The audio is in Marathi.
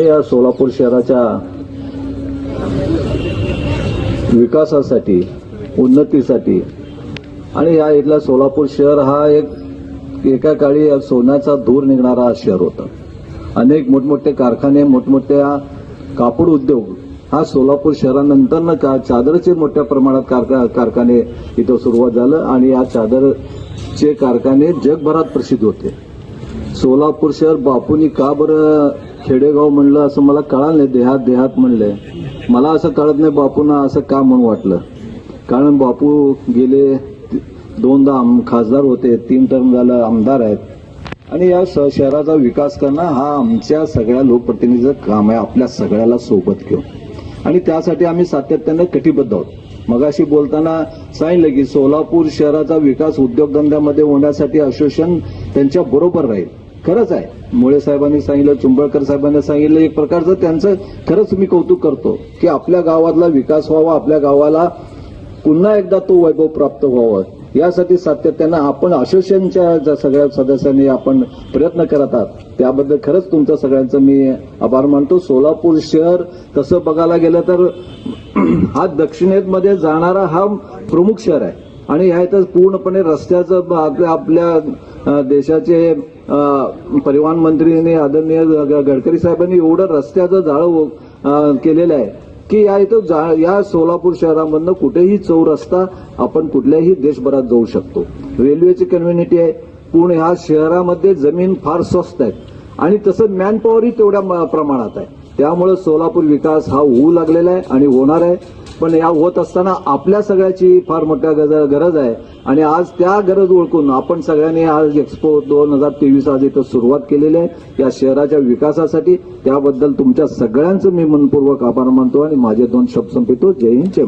आणि या सोलापूर शहराच्या विकासासाठी उन्नतीसाठी. आणि या इथला सोलापूर शहर हा एक एका काळी सोन्याचा धूर निघणारा शहर होता. अनेक मोठमोठे कारखाने मोठमोठ्या कापड उद्योग हा सोलापूर शहरानंतर का चादरचे मोठ्या प्रमाणात कारखा कारखाने इथं सुरुवात झालं आणि या चादरचे कारखाने जगभरात प्रसिद्ध होते. सोलापूर शहर बापूंनी का बरं खेडेगाव म्हणलं असं मला कळालं नाही देहात देहात म्हणलंय मला असं कळत नाही बापूंना असं का म्हणून वाटलं. कारण बापू गेले दोनदा आम- खासदार होते तीन टर्म झालं आमदार आहेत. आणि या स- शहराचा विकास करणं हा आमच्या सगळ्या लोकप्रतिनिधीचं काम आहे आपल्या सगळ्याला सोबत घेऊन. आणि त्यासाठी आम्ही सातत्यानं कटिबद्ध आहोत. मगाशी बोलताना सांगितलं की सोलापूर शहराचा विकास उद्योगधंद्यामध्ये होण्यासाठी असोसिएशन त्यांच्या बरोबर राहील. खरंच आहे. मुळे साहेबांनी सांगितलं चुंबळकर साहेबांनी सांगितलं एक प्रकारचं त्यांचं खरंच मी कौतुक करतो की आपल्या गावातला विकास व्हावा आपल्या गावाला पुन्हा एकदा तो वैभव प्राप्त व्हावा. यासाठी सातत्यानं आपण असोसिएशनच्या ज्या सगळ्या सदस्यांनी आपण प्रयत्न करत आहात त्याबद्दल खरंच तुमचं सगळ्यांचं मी आभार मानतो. सोलापूर शहर तसं बघायला गेलं तर हा दक्षिणेमध्ये जाणारा हा प्रमुख शहर आहे. आणि ह्या इथं पूर्णपणे रस्त्याचं आपल्या आपल्या देशाचे परिवहन मंत्रीने आदरणीय ग- गडकरी साहेबांनी एवढं रस्त्याचं जाळं केलेलं आहे की या इथं जा- या सोलापूर शहरामधनं कुठेही चौरस्ता आपण कुठल्याही देशभरात जाऊ शकतो. रेल्वेची कम्युनिटी आहे. पुणे ह्या शहरामध्ये जमीन फार स्वस्त आहे. आणि तसं मॅनपॉवरही तेवढ्या म- प्रमाणात आहे. त्यामुळे सोलापूर विकास हा होऊ लागलेला आहे आणि होणार आहे. पण या होत असताना आपल्या सगळ्याची फार मोठ्या गज- गरज आहे. आणि आज त्या गरज ओळखून आपण सगळ्यांनी आज एक्सपो दोन हजार तेवीस आज इथं सुरुवात केलेली आहे. या शहराच्या विकासासाठी त्याबद्दल तुमच्या सगळ्यांचं मी मनपूर्वक आभार मानतो आणि माझे दोन शब्द संपितो जय हिंद जय